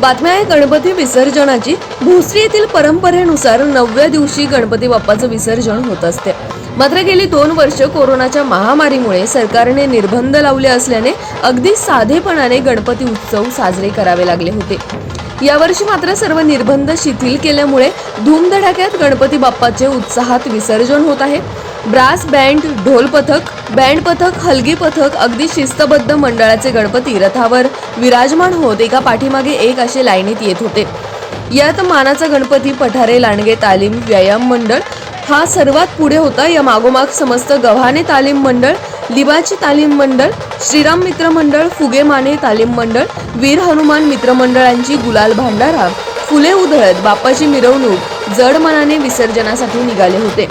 बातम्या आहे गणपती विसर्जनाची. भोसरी येथील परंपरेनुसार नवव्या दिवशी गणपती बाप्पाचं विसर्जन होत असते. मात्र गेली दोन वर्ष कोरोनाच्या महामारीमुळे सरकारने निर्बंध लावले असल्याने अगदी साधेपणाने गणपती उत्सव साजरे करावे लागले होते. यावर्षी मात्र सर्व निर्बंध शिथिल केल्यामुळे धूमधडाक्यात गणपती बाप्पाचे उत्साहात विसर्जन होत आहे. ब्रास बँड ढोल पथक बँड पथक हलगी पथक अगदी शिस्तबद्ध मंडळाचे गणपती रथावर विराजमान होत एका पाठीमागे एक असे लाईनीत येत होते. यात मानाचा गणपती पठारे लांडगे तालीम व्यायाम मंडळ हा सर्वात पुढे होता. या मागोमाग समस्त गव्हाणे तालीम मंडळ लिबाची तालीम मंडळ श्रीराम मित्र मंडळ फुगे माने तालीम मंडळ वीर हनुमान मित्र मंडळांची गुलाल भांडारा फुले उधळत बाप्पाची मिरवणूक जड मनाने विसर्जनासाठी निघाले होते.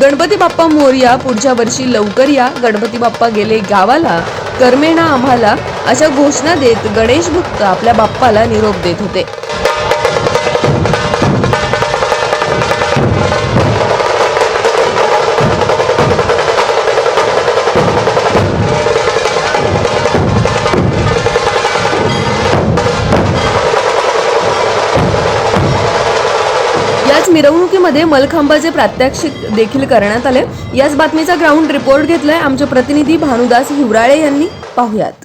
गणपती बाप्पा मोरया पुढच्या वर्षी लवकर या. गणपती बाप्पा गेले गावाला करमेना आम्हाला अशा घोषणा देत गणेश भक्त आपल्या बाप्पाला निरोप देत होते. याच मिरवणुकीमध्ये मलखांबाचे प्रात्यक्षिक देखील करण्यात आले याच बातमीचा ग्राउंड रिपोर्ट घेतलाय आमचे प्रतिनिधी भानुदास हिवराळे यांनी. पाहुयात.